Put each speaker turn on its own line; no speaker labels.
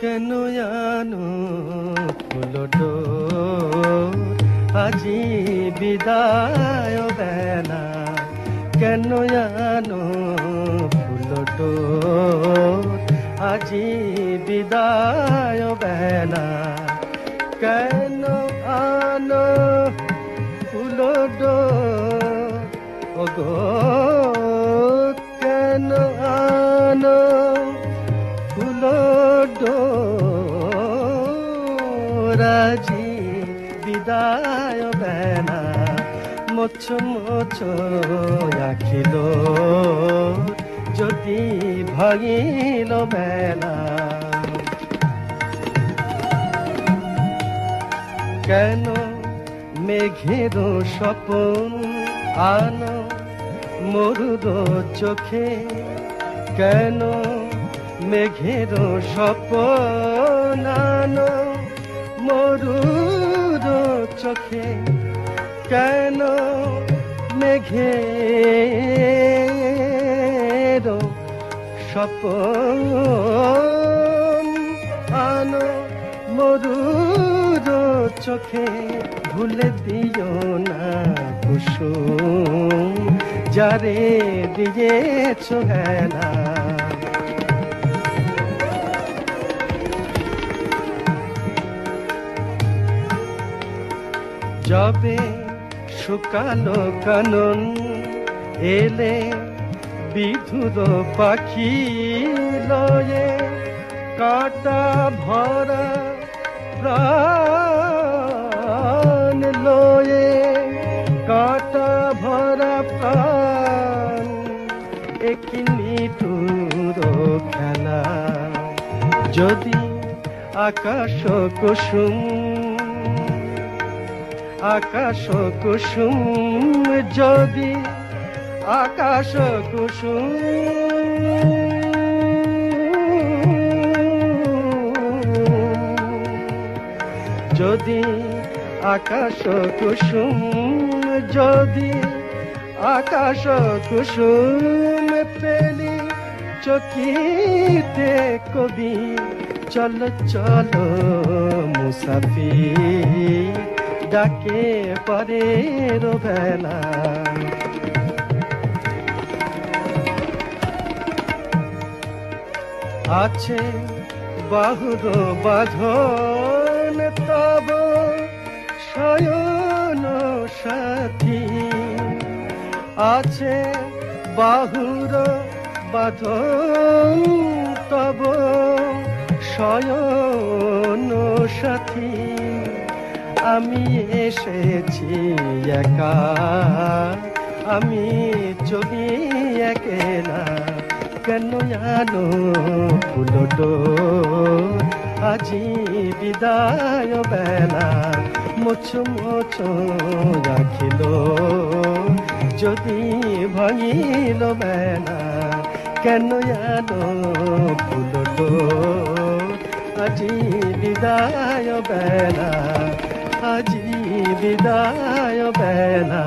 কেন জানো ফুলটো আজি বিদায় বেলা। কেন জানো ফুলটো আজি বিদায় বেলা। কেন আনো ফুলটো ওগো কেন আনো ফুলটো রাজি বিদায় বেলা মোছ মোছ আখিল যদি ভাঙিল বেলা। কেন মেঘের স্বপন আনো মরুর চোখে? কেন মেঘের স্বপন আনো, মরুর চোখে কেন মেঘের স্বপন আনো, মরুর চোখে ভুলে দিও না কুসুম, যারে দিয়েছ হেলা। যবে শুকালো কানন, এলে বিধুর পাখি লয়ে কাটা ভরা প্রাণ লয়ে কাটা ভরা প্রাণ একিনি টুর খেলা? যদি আকাশ কুসুম আকাশ কুসুম, যদি আকাশ কুসুম। যদি আকাশ কুসুম, যদি আকাশ কুসুম পেলি চকিতে কবি, চল চল মুসাফি ডাকে পরে বেলা। আছে বাহুর বাঁধন, তব শয়ন সাথী। আছে বাহুর বাঁধন, তব শয়ন সাথী। আমি এসেছি একা। আমি চলি একেলা কেন জানো ফুলটো আজি বিদায় বেলা, মোছ মোছ রাখিল। যদি ভাঙিল বেলা, কেন জানো ফুলটো আজি বিদায় বেলা আজি বিদায় বেলা